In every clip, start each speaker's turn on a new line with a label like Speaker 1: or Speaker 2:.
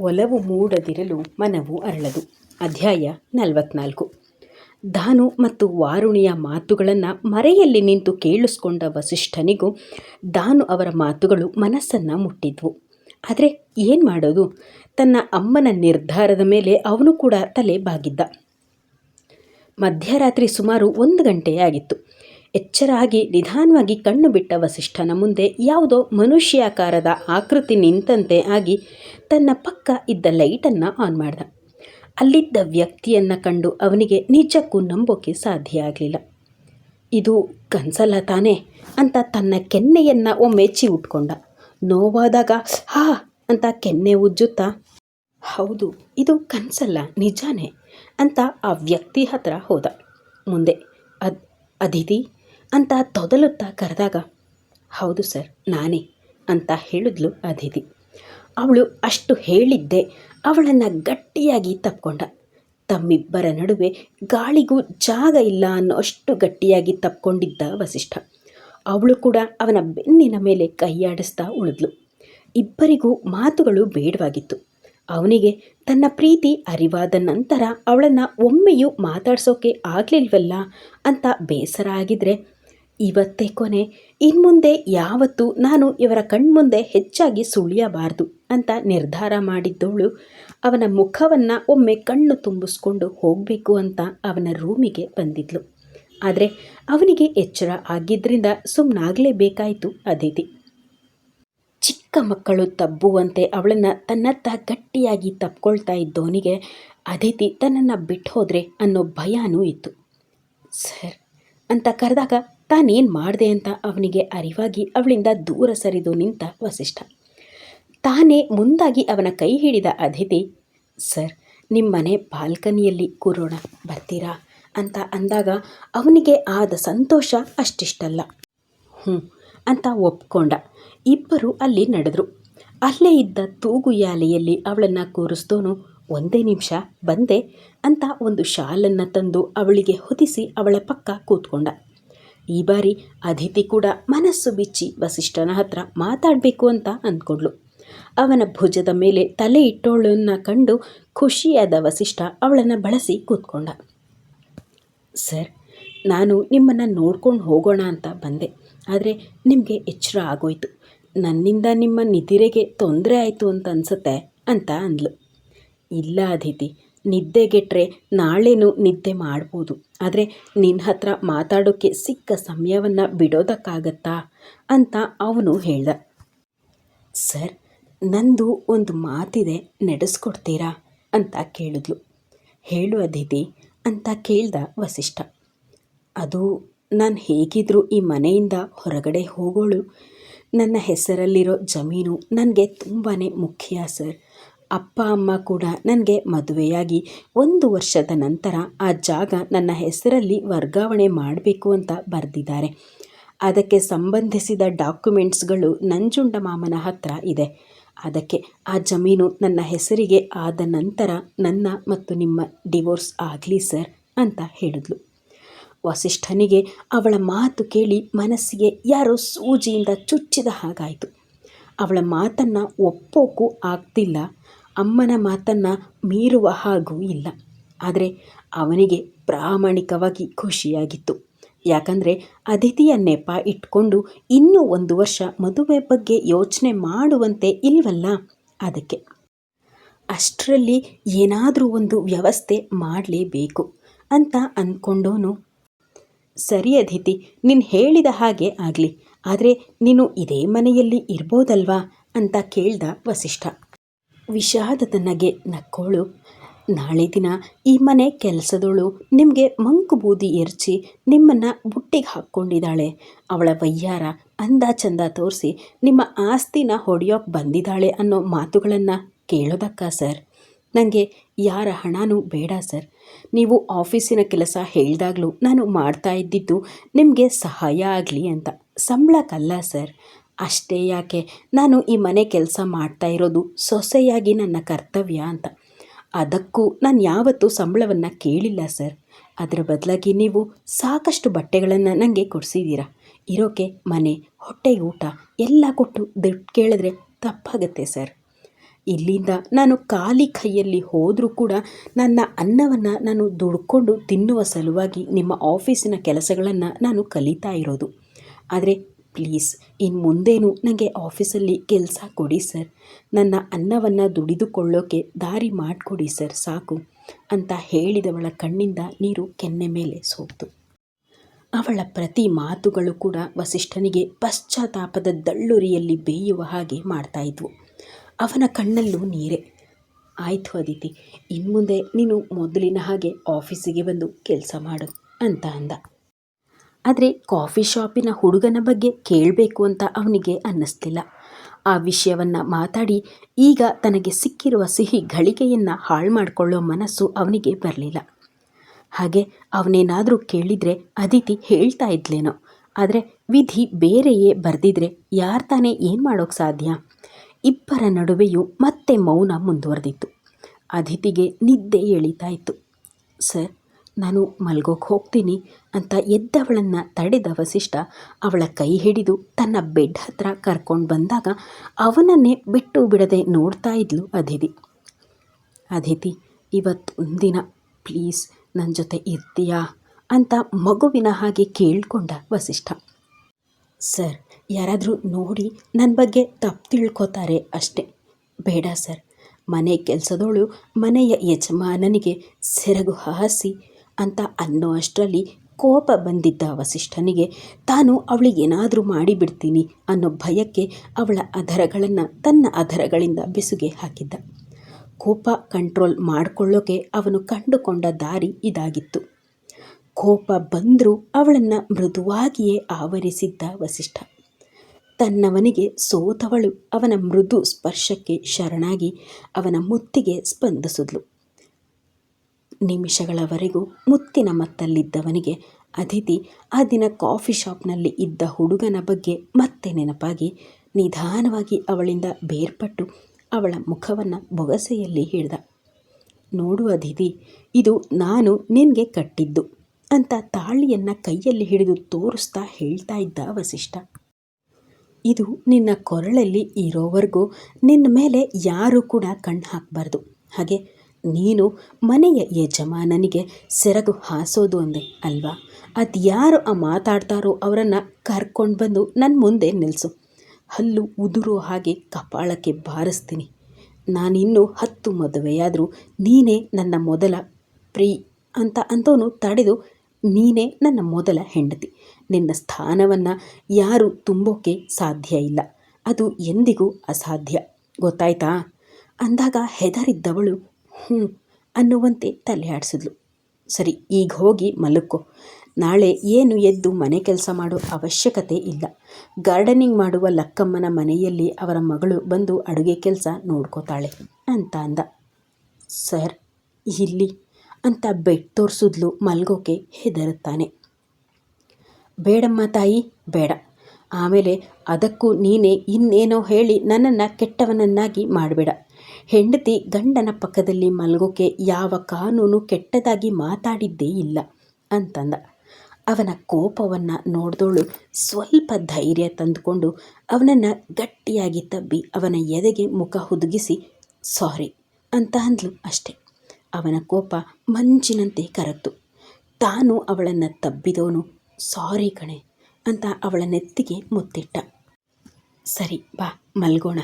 Speaker 1: ಒಲವು ಮೂಡದಿರಲು ಮನವು ಅರಳದು. ಅಧ್ಯಾಯ ನಲವತ್ನಾಲ್ಕು. ಧಾನು ಮತ್ತು ವಾರುಣಿಯ ಮಾತುಗಳನ್ನು ಮರೆಯಲ್ಲಿ ನಿಂತು ಕೇಳಿಸ್ಕೊಂಡ ವಸಿಷ್ಠನಿಗೂ ದಾನು ಅವರ ಮಾತುಗಳು ಮನಸ್ಸನ್ನು ಮುಟ್ಟಿದ್ವು. ಆದರೆ ಏನು ಮಾಡೋದು? ತನ್ನ ಅಮ್ಮನ ನಿರ್ಧಾರದ ಮೇಲೆ ಅವನು ಕೂಡ ತಲೆ ಬಾಗಿದ್ದ. ಮಧ್ಯರಾತ್ರಿ ಸುಮಾರು ಒಂದು ಗಂಟೆಯಾಗಿತ್ತು. ಎಚ್ಚರ ಆಗಿ ನಿಧಾನವಾಗಿ ಕಣ್ಣು ಬಿಟ್ಟ ವಸಿಷ್ಠನ ಮುಂದೆ ಯಾವುದೋ ಮನುಷ್ಯಾಕಾರದ ಆಕೃತಿ ನಿಂತಂತೆ ಆಗಿ ತನ್ನ ಪಕ್ಕ ಇದ್ದ ಲೈಟನ್ನು ಆನ್ ಮಾಡ್ದ. ಅಲ್ಲಿದ್ದ ವ್ಯಕ್ತಿಯನ್ನು ಕಂಡು ಅವನಿಗೆ ನಿಜಕ್ಕೂ ನಂಬೋಕೆ ಸಾಧ್ಯ ಆಗಲಿಲ್ಲ. ಇದು ಕನ್ಸಲ್ಲ ತಾನೇ ಅಂತ ತನ್ನ ಕೆನ್ನೆಯನ್ನು ಒಮ್ಮೆ ಉಟ್ಕೊಂಡ. ನೋವಾದಾಗ, ಹಾ ಅಂತ ಕೆನ್ನೆ ಉಜ್ಜುತ್ತಾ, ಹೌದು, ಇದು ಕನಸಲ್ಲ, ನಿಜಾನೇ ಅಂತ ಆ ವ್ಯಕ್ತಿ ಹತ್ರ ಹೋದ. ಮುಂದೆ, ಅದ್, ಅದಿತಿ ಅಂತ ತೊದಲುತ್ತಾ ಕರೆದಾಗ, ಹೌದು ಸರ್, ನಾನೇ ಅಂತ ಹೇಳಿದ್ಲು ಅದಿತಿ ಅವಳು ಅಷ್ಟು ಹೇಳಿದ್ದೆ, ಅವಳನ್ನು ಗಟ್ಟಿಯಾಗಿ ತಪ್ಪಿಕೊಂಡ ತಮ್ಮಿಬ್ಬರ ನಡುವೆ ಗಾಳಿಗೂ ಜಾಗ ಇಲ್ಲ ಅನ್ನೋ ಅಷ್ಟು ಗಟ್ಟಿಯಾಗಿ ತಪ್ಪಿಕೊಂಡಿದ್ದ ವಸಿಷ್ಠ. ಅವಳು ಕೂಡ ಅವನ ಬೆನ್ನಿನ ಮೇಲೆ ಕೈಯಾಡಿಸ್ತಾ ಉಳಿದ್ಲು. ಇಬ್ಬರಿಗೂ ಮಾತುಗಳು ಬೇಡವಾಗಿತ್ತು. ಅವನಿಗೆ ತನ್ನ ಪ್ರೀತಿ ಅರಿವಾದ ನಂತರ ಅವಳನ್ನು ಒಮ್ಮೆಯೂ ಮಾತಾಡ್ಸೋಕೆ ಆಗಲಿಲ್ವಲ್ಲ ಅಂತ ಬೇಸರ ಆಗಿದ್ರೆ ಇವತ್ತೇ ಕೊನೆ. ಇನ್ಮುಂದೆ ಯಾವತ್ತೂ ನಾನು ಇವರ ಕಣ್ಮುಂದೆ ಹೆಚ್ಚಾಗಿ ಸುಳಿಯಬಾರದು ಅಂತ ನಿರ್ಧಾರ ಮಾಡಿದ್ದವಳು ಅವನ ಮುಖವನ್ನು ಒಮ್ಮೆ ಕಣ್ಣು ತುಂಬಿಸ್ಕೊಂಡು ಹೋಗಬೇಕು ಅಂತ ಅವನ ರೂಮಿಗೆ ಬಂದಿದ್ಲು. ಆದರೆ ಅವನಿಗೆ ಎಚ್ಚರ ಆಗಿದ್ದರಿಂದ ಸುಮ್ಮನಾಗಲೇಬೇಕಾಯಿತು ಅದಿತಿ. ಚಿಕ್ಕ ಮಕ್ಕಳು ತಬ್ಬುವಂತೆ ಅವಳನ್ನು ತನ್ನತ್ತ ಗಟ್ಟಿಯಾಗಿ ತಪ್ಕೊಳ್ತಾ ಇದ್ದವನಿಗೆ ಅದಿತಿ ತನ್ನನ್ನು ಬಿಟ್ಟು ಹೋದರೆ ಅನ್ನೋ ಭಯನೂ ಇತ್ತು. ಸರ್, ಅಂತ ಕರೆದಾಗ ತಾನೇನು ಮಾಡಿದೆ ಅಂತ ಅವನಿಗೆ ಅರಿವಾಗಿ ಅವಳಿಂದ ದೂರ ಸರಿದು ನಿಂತ ವಸಿಷ್ಠ. ತಾನೇ ಮುಂದಾಗಿ ಅವನ ಕೈ ಹಿಡಿದ ಅದಿತಿ ಸರ್ ನಿಮ್ಮ ಮನೆ ಬಾಲ್ಕನಿಯಲ್ಲಿ ಕೂರೋಣ, ಬರ್ತೀರಾ? ಅಂತ ಅಂದಾಗ ಅವನಿಗೆ ಆದ ಸಂತೋಷ ಅಷ್ಟಿಷ್ಟಲ್ಲ. ಹ್ಞೂ ಅಂತ ಒಪ್ಕೊಂಡ. ಇಬ್ಬರು ಅಲ್ಲಿ ನಡೆದ್ರು. ಅಲ್ಲೇ ಇದ್ದ ತೂಗುಯಾಲೆಯಲ್ಲಿ ಅವಳನ್ನು ಕೂರಿಸ್ದೋನು, ಒಂದೇ ನಿಮಿಷ, ಬಂದೆ, ಅಂತ ಒಂದು ಶಾಲನ್ನು ತಂದು ಅವಳಿಗೆ ಹೊದಿಸಿ ಅವಳ ಪಕ್ಕ ಕೂತ್ಕೊಂಡ. ಈ ಬಾರಿ ಅದಿತಿ ಕೂಡ ಮನಸ್ಸು ಬಿಚ್ಚಿ ವಸಿಷ್ಠನ ಹತ್ರ ಮಾತಾಡಬೇಕು ಅಂತ ಅಂದ್ಕೊಂಡ್ಳು ಅವನ ಭುಜದ ಮೇಲೆ ತಲೆ ಇಟ್ಟೋಳನ್ನ ಕಂಡು ಖುಷಿಯಾದ ವಸಿಷ್ಠ ಅವಳನ್ನು ಬಳಸಿ ಕೂತ್ಕೊಂಡ. ಸರ್, ನಾನು ನಿಮ್ಮನ್ನು ನೋಡ್ಕೊಂಡು ಹೋಗೋಣ ಅಂತ ಬಂದೆ. ಆದರೆ ನಿಮಗೆ ಎಚ್ಚರ ಆಗೋಯ್ತು. ನನ್ನಿಂದ ನಿಮ್ಮ ನಿದಿರೆಗೆ ತೊಂದರೆ ಆಯಿತು ಅಂತ ಅನಿಸುತ್ತೆ ಅಂತ ಅಂದ್ಲು. ಇಲ್ಲ ಅದಿತಿ ನಿದ್ದೆಗೆಟ್ರೆ ನಾಳೆನೂ ನಿದ್ದೆ ಮಾಡ್ಬೋದು. ಆದರೆ ನಿನ್ನ ಹತ್ರ ಮಾತಾಡೋಕ್ಕೆ ಸಿಕ್ಕ ಸಮಯವನ್ನು ಬಿಡೋದಕ್ಕಾಗತ್ತಾ ಅಂತ ಅವನು ಹೇಳ್ದ. ಸರ್, ನಂದು ಒಂದು ಮಾತಿದೆ, ನಡೆಸ್ಕೊಡ್ತೀರಾ ಅಂತ ಕೇಳಿದ್ಲು. ಹೇಳು ಅದಿತಿ ಅಂತ ಕೇಳ್ದ ವಸಿಷ್ಠ. ಅದು ನಾನು ಹೇಗಿದ್ದರೂ ಈ ಮನೆಯಿಂದ ಹೊರಗಡೆ ಹೋಗೋಳು. ನನ್ನ ಹೆಸರಲ್ಲಿರೋ ಜಮೀನು ನನಗೆ ತುಂಬಾ ಮುಖ್ಯ ಸರ್. ಅಪ್ಪ, ಅಮ್ಮ ಕೂಡ ನನಗೆ ಮದುವೆಯಾಗಿ ಒಂದು ವರ್ಷದ ನಂತರ ಆ ಜಾಗ ನನ್ನ ಹೆಸರಲ್ಲಿ ವರ್ಗಾವಣೆ ಮಾಡಬೇಕು ಅಂತ ಬರೆದಿದ್ದಾರೆ. ಅದಕ್ಕೆ ಸಂಬಂಧಿಸಿದ ಡಾಕ್ಯುಮೆಂಟ್ಸ್ಗಳು ನಂಜುಂಡ ಮಾಮನ ಹತ್ರ ಇದೆ. ಅದಕ್ಕೆ ಆ ಜಮೀನು ನನ್ನ ಹೆಸರಿಗೆ ಆದ ನಂತರ ನನ್ನ ಮತ್ತು ನಿಮ್ಮ ಡಿವೋರ್ಸ್ ಆಗಲಿ ಸರ್ ಅಂತ ಹೇಳಿದ್ಲು. ವಸಿಷ್ಠನಿಗೆ ಅವಳ ಮಾತು ಕೇಳಿ ಮನಸ್ಸಿಗೆ ಯಾರೋ ಸೂಜಿಯಿಂದ ಚುಚ್ಚಿದ ಹಾಗಾಯಿತು. ಅವಳ ಮಾತನ್ನು ಒಪ್ಪೋಕ್ಕೂ ಆಗ್ತಿಲ್ಲ. ಅಮ್ಮನ ಮಾತನ್ನು ಮೀರುವ ಹಾಗೂ ಇಲ್ಲ. ಆದರೆ ಅವನಿಗೆ ಪ್ರಾಮಾಣಿಕವಾಗಿ ಖುಷಿಯಾಗಿತ್ತು. ಯಾಕಂದರೆ ಅದಿತಿಯ ನೆಪ ಇಟ್ಕೊಂಡು ಇನ್ನೂ ಒಂದು ವರ್ಷ ಮದುವೆ ಬಗ್ಗೆ ಯೋಚನೆ ಮಾಡುವಂತೆ ಇಲ್ವಲ್ಲ ಅದಕ್ಕೆ. ಅಷ್ಟರಲ್ಲಿ ಏನಾದರೂ ಒಂದು ವ್ಯವಸ್ಥೆ ಮಾಡಲೇಬೇಕು ಅಂತ ಅಂದ್ಕೊಂಡೋನು ಸರಿ ಅದಿತಿ, ನೀನು ಹೇಳಿದ ಹಾಗೆ ಆಗಲಿ. ಆದರೆ ನೀನು ಇದೇ ಮನೆಯಲ್ಲಿ ಇರ್ಬೋದಲ್ವಾ ಅಂತ ಕೇಳ್ದ ವಸಿಷ್ಠ. ವಿಷಾದದ ನಗೆ ನಕ್ಕೋಳು. ನಾಳೆ ದಿನ ಈ ಮನೆ ಕೆಲಸದವಳು ನಿಮಗೆ ಮಂಕು ಬೂದಿ ಎರಚಿ ನಿಮ್ಮನ್ನು ಬುಟ್ಟಿಗೆ ಹಾಕ್ಕೊಂಡಿದ್ದಾಳೆ. ಅವಳ ವಯ್ಯಾರ ಅಂದ ಚಂದ ತೋರಿಸಿ ನಿಮ್ಮ ಆಸ್ತಿನ ಹೊಡೆಯೋಕೆ ಬಂದಿದ್ದಾಳೆ ಅನ್ನೋ ಮಾತುಗಳನ್ನು ಕೇಳೋದಕ್ಕ ಸರ್? ನನಗೆ ಯಾರ ಹಣನೂ ಬೇಡ ಸರ್. ನೀವು ಆಫೀಸಿನ ಕೆಲಸ ಹೇಳಿದಾಗಲೂ ನಾನು ಮಾಡ್ತಾ ಇದ್ದಿದ್ದು ನಿಮಗೆ ಸಹಾಯ ಆಗಲಿ ಅಂತ. ಸಂಬಳಕ್ಕಲ್ಲ ಸರ್. ಅಷ್ಟೇ ಯಾಕೆ? ನಾನು ಈ ಮನೆ ಕೆಲಸ ಮಾಡ್ತಾ ಇರೋದು ಸೊಸೆಯಾಗಿ ನನ್ನ ಕರ್ತವ್ಯ ಅಂತ. ಅದಕ್ಕೂ ನಾನು ಯಾವತ್ತೂ ಸಂಬಳವನ್ನು ಕೇಳಿಲ್ಲ ಸರ್. ಅದರ ಬದಲಾಗಿ ನೀವು ಸಾಕಷ್ಟು ಬಟ್ಟೆಗಳನ್ನು ನನಗೆ ಕೊಡಿಸಿದ್ದೀರಾ ಇರೋಕೆ ಮನೆ ಹೊಟ್ಟೆಗೆ ಊಟ ಎಲ್ಲ ಕೊಟ್ಟು ದುಡ್ಡು ಕೇಳಿದ್ರೆ ತಪ್ಪಾಗತ್ತೆ ಸರ್. ಇಲ್ಲಿಂದ ನಾನು ಖಾಲಿ ಕೈಯಲ್ಲಿ ಹೋದರೂ ಕೂಡ ನನ್ನ ಅನ್ನವನ್ನು ನಾನು ದುಡ್ಕೊಂಡು ತಿನ್ನುವ ಸಲುವಾಗಿ ನಿಮ್ಮ ಆಫೀಸಿನ ಕೆಲಸಗಳನ್ನು ನಾನು ಕಲಿತಾ ಇರೋದು. ಆದರೆ ಪ್ಲೀಸ್ ಇನ್ನು ಮುಂದೇನು ನನಗೆ ಆಫೀಸಲ್ಲಿ ಕೆಲಸ ಕೊಡಿ ಸರ್. ನನ್ನ ಅನ್ನವನ್ನು ದುಡಿದುಕೊಳ್ಳೋಕೆ ದಾರಿ ಮಾಡಿಕೊಡಿ ಸರ್, ಸಾಕು, ಅಂತ ಹೇಳಿದವಳ ಕಣ್ಣಿಂದ ನೀರು ಕೆನ್ನೆ ಮೇಲೆ ಸೋತು. ಅವಳ ಪ್ರತಿ ಮಾತುಗಳು ಕೂಡ ವಸಿಷ್ಠನಿಗೆ ಪಶ್ಚಾತ್ತಾಪದ ದಳ್ಳುರಿಯಲ್ಲಿ ಬೇಯುವ ಹಾಗೆ ಮಾಡ್ತಾಯಿದ್ವು ಅವನ ಕಣ್ಣಲ್ಲೂ ನೀರೇ. ಆಯಿತು ಅದಿತಿ, ಇನ್ಮುಂದೆ ನೀನು ಮೊದಲಿನ ಹಾಗೆ ಆಫೀಸಿಗೆ ಬಂದು ಕೆಲಸ ಮಾಡು, ಅಂತ ಅಂದ. ಆದರೆ ಕಾಫಿ ಶಾಪಿನ ಹುಡುಗನ ಬಗ್ಗೆ ಕೇಳಬೇಕು ಅಂತ ಅವನಿಗೆ ಅನ್ನಿಸ್ತಿಲ್ಲ ಆ ವಿಷಯವನ್ನು ಮಾತಾಡಿ ಈಗ ತನಗೆ ಸಿಕ್ಕಿರುವ ಸಿಹಿ ಗಳಿಗೆಯನ್ನು ಹಾಳು ಮಾಡಿಕೊಳ್ಳೋ ಮನಸ್ಸು ಅವನಿಗೆ ಬರಲಿಲ್ಲ. ಹಾಗೆ ಅವನೇನಾದರೂ ಕೇಳಿದರೆ ಅದಿತಿ ಹೇಳ್ತಾ ಇದ್ಲೇನೋ. ಆದರೆ ವಿಧಿ ಬೇರೆಯೇ ಬರೆದಿದ್ರೆ ಯಾರು ತಾನೇ ಏನು ಮಾಡೋಕ್ಕೆ ಸಾಧ್ಯ? ಇಬ್ಬರ ನಡುವೆಯೂ ಮತ್ತೆ ಮೌನ ಮುಂದುವರೆದಿತ್ತು. ಅದಿತಿಗೆ ನಿದ್ದೆ ಎಳಿತಾ ಇತ್ತು. ಸರ್ ನಾನು ಮಲ್ಗೋಕೆ ಹೋಗ್ತೀನಿ ಅಂತ ಎದ್ದವಳನ್ನು ತಡೆದ ವಸಿಷ್ಠ ಅವಳ ಕೈ ಹಿಡಿದು ತನ್ನ ಬೆಡ್ ಹತ್ರ ಕರ್ಕೊಂಡು ಬಂದಾಗ ಅವನನ್ನೇ ಬಿಟ್ಟು ಬಿಡದೆ ನೋಡ್ತಾ ಇದ್ಲು ಅದಿತಿ. ಅದಿತಿ, ಇವತ್ತೊಂದಿನ ಪ್ಲೀಸ್ ನನ್ನ ಜೊತೆ ಇರ್ತೀಯಾ? ಅಂತ ಮಗುವಿನ ಹಾಗೆ ಕೇಳಿಕೊಂಡ ವಸಿಷ್ಠ. ಸರ್, ಯಾರಾದರೂ ನೋಡಿ ನನ್ನ ಬಗ್ಗೆ ತಪ್ಪು ತಿಳ್ಕೊತಾರೆ ಅಷ್ಟೆ. ಬೇಡ ಸರ್. ಮನೆ ಕೆಲಸದವಳು ಮನೆಯ ಯಜಮಾನನಿಗೆ ಸೆರಗು ಹಾಸಿ ಅಂತ ಅನ್ನೋ ಅಷ್ಟರಲ್ಲಿ ಕೋಪ ಬಂದಿದ್ದ ವಸಿಷ್ಠನಿಗೆ, ತಾನು ಅವಳಿಗೇನಾದರೂ ಮಾಡಿಬಿಡ್ತೀನಿ ಅನ್ನೋ ಭಯಕ್ಕೆ ಅವಳ ಅಧರಗಳನ್ನು ತನ್ನ ಅಧರಗಳಿಂದ ಬೆಸುಗೆ ಹಾಕಿದ್ದ. ಕೋಪ ಕಂಟ್ರೋಲ್ ಮಾಡಿಕೊಳ್ಳೋಕೆ ಅವನು ಕಂಡುಕೊಂಡ ದಾರಿ ಇದಾಗಿತ್ತು. ಕೋಪ ಬಂದರೂ ಅವಳನ್ನು ಮೃದುವಾಗಿಯೇ ಆವರಿಸಿದ್ದ ವಸಿಷ್ಠ. ತನ್ನವನಿಗೆ ಸೋತವಳು, ಅವನ ಮೃದು ಸ್ಪರ್ಶಕ್ಕೆ ಶರಣಾಗಿ ಅವನ ಮುತ್ತಿಗೆ ಸ್ಪಂದಿಸಿದ್ಲು. ನಿಮಿಷಗಳವರೆಗೂ ಮುತ್ತಿನ ಮತ್ತಲ್ಲಿದ್ದವನಿಗೆ ಅದಿತಿ ಆ ದಿನ ಕಾಫಿ ಶಾಪ್ನಲ್ಲಿ ಇದ್ದ ಹುಡುಗನ ಬಗ್ಗೆ ಮತ್ತೆ ನೆನಪಾಗಿ ನಿಧಾನವಾಗಿ ಅವಳಿಂದ ಬೇರ್ಪಟ್ಟು ಅವಳ ಮುಖವನ್ನು ಬೊಗಸೆಯಲ್ಲಿ ಹಿಡ್ದ ನೋಡು ಅದಿತಿ ಇದು ನಾನು ನಿನಗೆ ಕಟ್ಟಿದ್ದು ಅಂತ ತಾಳಿಯನ್ನು ಕೈಯಲ್ಲಿ ಹಿಡಿದು ತೋರಿಸ್ತಾ ಹೇಳ್ತಾ ಇದ್ದ ವಸಿಷ್ಠ. ಇದು ನಿನ್ನ ಕೊರಳಲ್ಲಿ ಇರೋವರೆಗೂ ನಿನ್ನ ಮೇಲೆ ಯಾರೂ ಕೂಡ ಕಣ್ಣು ಹಾಕಬಾರ್ದು. ಹಾಗೆ ನೀನು ಮನೆಯ ಯಜಮಾನನಿಗೆ ಸೆರಗು ಹಾಸೋದು ಅಂದೆ ಅಲ್ವಾ? ಅದು ಯಾರು ಆ ಮಾತಾಡ್ತಾರೋ ಅವರನ್ನು ಕರ್ಕೊಂಡು ಬಂದು ನನ್ನ ಮುಂದೆ ನಿಲ್ಲಿಸು ಹಲ್ಲು ಉದುರೋ ಹಾಗೆ ಕಪಾಳಕ್ಕೆ ಬಾರಿಸ್ತೀನಿ. ನಾನಿನ್ನೂ ಹತ್ತು ಮದುವೆಯಾದರೂ ನೀನೇ ನನ್ನ ಮೊದಲ ಪ್ರೀ ಅಂತ ಅಂತವನು ತಡೆದು ನೀನೇ ನನ್ನ ಮೊದಲ ಹೆಂಡತಿ. ನಿನ್ನ ಸ್ಥಾನವನ್ನು ಯಾರು ತುಂಬೋಕೆ ಸಾಧ್ಯ ಇಲ್ಲ. ಅದು ಎಂದಿಗೂ ಅಸಾಧ್ಯ. ಗೊತ್ತಾಯ್ತಾ? ಅಂದಾಗ ಹೆದರಿದ್ದವಳು ಹ್ಞೂ ಅನ್ನುವಂತೆ ತಲೆ ಆಡಿಸಿದ್ಲು ಸರಿ, ಈಗ ಹೋಗಿ ಮಲಕ್ಕೋ ನಾಳೆ ಏನು ಎದ್ದು ಮನೆ ಕೆಲಸ ಮಾಡೋ ಅವಶ್ಯಕತೆ ಇಲ್ಲ. ಗಾರ್ಡನಿಂಗ್ ಮಾಡುವ ಲಕ್ಕಮ್ಮನ ಮನೆಯಲ್ಲಿ ಅವರ ಮಗಳು ಬಂದು ಅಡುಗೆ ಕೆಲಸ ನೋಡ್ಕೋತಾಳೆ ಅಂತ ಅಂದ. ಸರ್, ಇಲ್ಲಿ ಅಂತ ಬೆಡ್ ತೋರಿಸಿದ್ಲು ಮಲ್ಗೋಕೆ ಹೆದರುತ್ತಾನೆ. ಬೇಡಮ್ಮ ತಾಯಿ, ಬೇಡ. ಆಮೇಲೆ ಅದಕ್ಕೂ ನೀನೇ ಇನ್ನೇನೋ ಹೇಳಿ ನನ್ನನ್ನು ಕೆಟ್ಟವನನ್ನಾಗಿ ಮಾಡಬೇಡ. ಹೆಂಡತಿ ಗಂಡನ ಪಕ್ಕದಲ್ಲಿ ಮಲಗೋಕೆ ಯಾವ ಕಾನೂನು ಕೆಟ್ಟದಾಗಿ ಮಾತಾಡಿದ್ದೇ ಇಲ್ಲ ಅಂತಂದ. ಅವನ ಕೋಪವನ್ನು ನೋಡಿದೋಳು ಸ್ವಲ್ಪ ಧೈರ್ಯ ತಂದುಕೊಂಡು ಅವನನ್ನು ಗಟ್ಟಿಯಾಗಿ ತಬ್ಬಿ ಅವನ ಎದೆಗೆ ಮುಖ ಹುದುಗಿಸಿ, ಸಾರಿ ಅಂತ ಅಂದ್ಲು ಅಷ್ಟೆ. ಅವನ ಕೋಪ ಮಂಜಿನಂತೆ ಕರಗ್ತು. ತಾನು ಅವಳನ್ನು ತಬ್ಬಿದವನು ಸಾರಿ ಕಣೆ ಅಂತ ಅವಳ ನೆತ್ತಿಗೆ ಮುತ್ತಿಟ್ಟ. ಸರಿ, ಬಾ, ಮಲ್ಗೋಣ.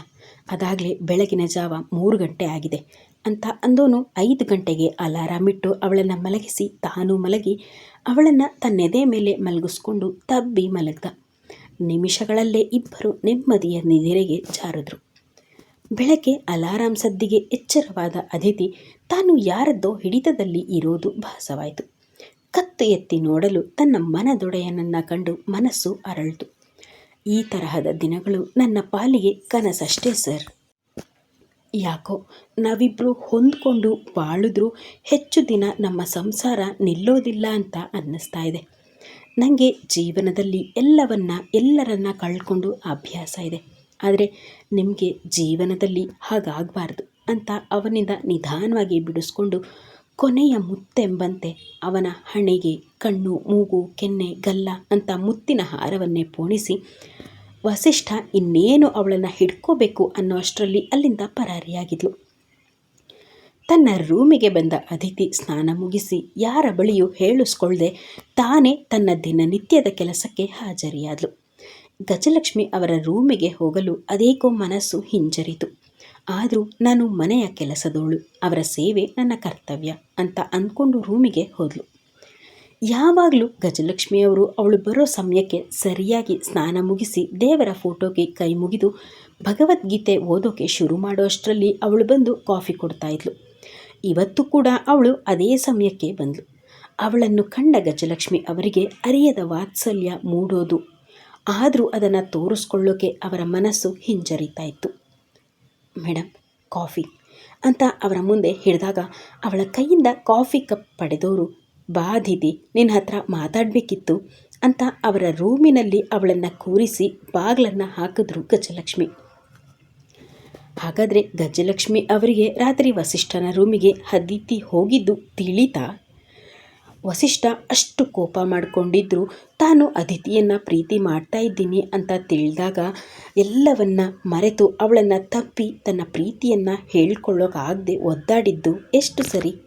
Speaker 1: ಅದಾಗಲೇ ಬೆಳಗಿನ ಜಾವ ಮೂರು ಗಂಟೆ ಆಗಿದೆ ಅಂತ ಅಂದೋನು ಐದು ಗಂಟೆಗೆ ಅಲಾರಾಮ್ ಇಟ್ಟು ಅವಳನ್ನು ಮಲಗಿಸಿ ತಾನು ಮಲಗಿ ಅವಳನ್ನು ತನ್ನೆದೆ ಮೇಲೆ ಮಲಗಿಸ್ಕೊಂಡು ತಬ್ಬಿ ಮಲಗ್ದ. ನಿಮಿಷಗಳಲ್ಲೇ ಇಬ್ಬರು ನೆಮ್ಮದಿಯ ನಿದಿರೆಗೆ ಜಾರಿದ್ರು. ಬೆಳಗ್ಗೆ ಅಲಾರಾಮ್ ಸದ್ದಿಗೆ ಎಚ್ಚರವಾದ ಅದಿತಿ ತಾನು ಯಾರದ್ದೋ ಹಿಡಿತದಲ್ಲಿ ಇರೋದು ಭಾಸವಾಯಿತು. ಕತ್ತು ಎತ್ತಿ ನೋಡಲು ತನ್ನ ಮನದೊಡೆಯನನ್ನು ಕಂಡು ಮನಸ್ಸು ಅರಳಿತು. ಈ ತರಹದ ದಿನಗಳು ನನ್ನ ಪಾಲಿಗೆ ಕನಸಷ್ಟೇ, ಸರ್. ಯಾಕೋ ನಾವಿಬ್ಬರು ಹೊಂದ್ಕೊಂಡು ಬಾಳಿದ್ರೂ ಹೆಚ್ಚು ದಿನ ನಮ್ಮ ಸಂಸಾರ ನಿಲ್ಲೋದಿಲ್ಲ ಅಂತ ಅನ್ನಿಸ್ತಾ ಇದೆ. ನನಗೆ ಜೀವನದಲ್ಲಿ ಎಲ್ಲವನ್ನ, ಎಲ್ಲರನ್ನ ಕಳ್ಕೊಂಡು ಅಭ್ಯಾಸ ಇದೆ. ಆದರೆ ನಿಮಗೆ ಜೀವನದಲ್ಲಿ ಹಾಗಾಗಬಾರ್ದು ಅಂತ ಅವನಿಂದ ನಿಧಾನವಾಗಿ ಬಿಡಿಸ್ಕೊಂಡು ಕೊನೆಯ ಮುತ್ತೆಂಬಂತೆ ಅವನ ಹಣೆಗೆ ಕಣ್ಣು, ಮೂಗು, ಕೆನ್ನೆ, ಗಲ್ಲ ಅಂತ ಮುತ್ತಿನ ಹಾರವನ್ನೇ ಪೋಣಿಸಿ, ವಸಿಷ್ಠ, ಇನ್ನೇನು ಅವಳನ್ನು ಹಿಡ್ಕೋಬೇಕು ಅನ್ನೋ ಅಷ್ಟರಲ್ಲಿ ಅಲ್ಲಿಂದ ಪರಾರಿಯಾಗಿದ್ಲು. ತನ್ನ ರೂಮಿಗೆ ಬಂದ ಅತಿಥಿ ಸ್ನಾನ ಮುಗಿಸಿ ಯಾರ ಬಳಿಯೂ ಹೇಳಿಸ್ಕೊಳ್ಳದೆ ತಾನೇ ತನ್ನ ದಿನನಿತ್ಯದ ಕೆಲಸಕ್ಕೆ ಹಾಜರಿಯಾದಳು ಗಜಲಕ್ಷ್ಮಿ ಅವರ ರೂಮಿಗೆ ಹೋಗಲು ಅದೇಕೋ ಮನಸ್ಸು ಹಿಂಜರಿತು. ಆದರೂ ನಾನು ಮನೆಯ ಕೆಲಸದವಳು ಅವರ ಸೇವೆ ನನ್ನ ಕರ್ತವ್ಯ ಅಂತ ಅಂದ್ಕೊಂಡು ರೂಮಿಗೆ ಹೋದಳು ಯಾವಾಗಲೂ ಗಜಲಕ್ಷ್ಮಿಯವರು ಅವಳು ಬರೋ ಸಮಯಕ್ಕೆ ಸರಿಯಾಗಿ ಸ್ನಾನ ಮುಗಿಸಿ ದೇವರ ಫೋಟೋಗೆ ಕೈ ಮುಗಿದು ಭಗವದ್ಗೀತೆ ಓದೋಕೆ ಶುರು ಮಾಡೋ ಅಷ್ಟರಲ್ಲಿ ಅವಳು ಬಂದು ಕಾಫಿ ಕೊಡ್ತಾ ಇದ್ಲು. ಇವತ್ತು ಕೂಡ ಅವಳು ಅದೇ ಸಮಯಕ್ಕೆ ಬಂದಳು ಅವಳನ್ನು ಕಂಡ ಗಜಲಕ್ಷ್ಮಿ ಅವರಿಗೆ ಅರಿಯದ ವಾತ್ಸಲ್ಯ ಮೂಡೋದು. ಆದರೂ ಅದನ್ನು ತೋರಿಸ್ಕೊಳ್ಳೋಕೆ ಅವರ ಮನಸ್ಸು ಹಿಂಜರಿತಾ ಮೇಡಮ್, ಕಾಫಿ ಅಂತ ಅವರ ಮುಂದೆ ಹಿಡಿದಾಗ ಅವಳ ಕೈಯಿಂದ ಕಾಫಿ ಕಪ್ ಪಡೆದವರು ಬಾಧಿತಿ ನಿನ್ನ ಹತ್ರ ಮಾತಾಡಬೇಕಿತ್ತು ಅಂತ ಅವರ ರೂಮಿನಲ್ಲಿ ಅವಳನ್ನು ಕೂರಿಸಿ ಬಾಗಿಲನ್ನು ಹಾಕಿದ್ರು ಗಜಲಕ್ಷ್ಮಿ. ಹಾಗಾದರೆ ಗಜಲಕ್ಷ್ಮಿ ಅವರಿಗೆ ರಾತ್ರಿ ವಸಿಷ್ಠನ ರೂಮಿಗೆ ಹದಿತಿ ಹೋಗಿದ್ದು ತಿಳಿತಾ ವಸಿಷ್ಠ ಅಷ್ಟು ಕೋಪ ಮಾಡಿಕೊಂಡಿದ್ರು. ತಾನು ಅದಿತಿಯನ್ನು ಪ್ರೀತಿ ಮಾಡ್ತಾ ಇದ್ದೀನಿ ಅಂತ ತಿಳಿದಾಗ ಎಲ್ಲವನ್ನ ಮರೆತು ಅವಳನ್ನು ತಪ್ಪಿ ತನ್ನ ಪ್ರೀತಿಯನ್ನು ಹೇಳ್ಕೊಳ್ಳೋಕ್ಕಾಗದೆ ಒದ್ದಾಡಿದ್ದು. ಎಷ್ಟು ಸರಿ?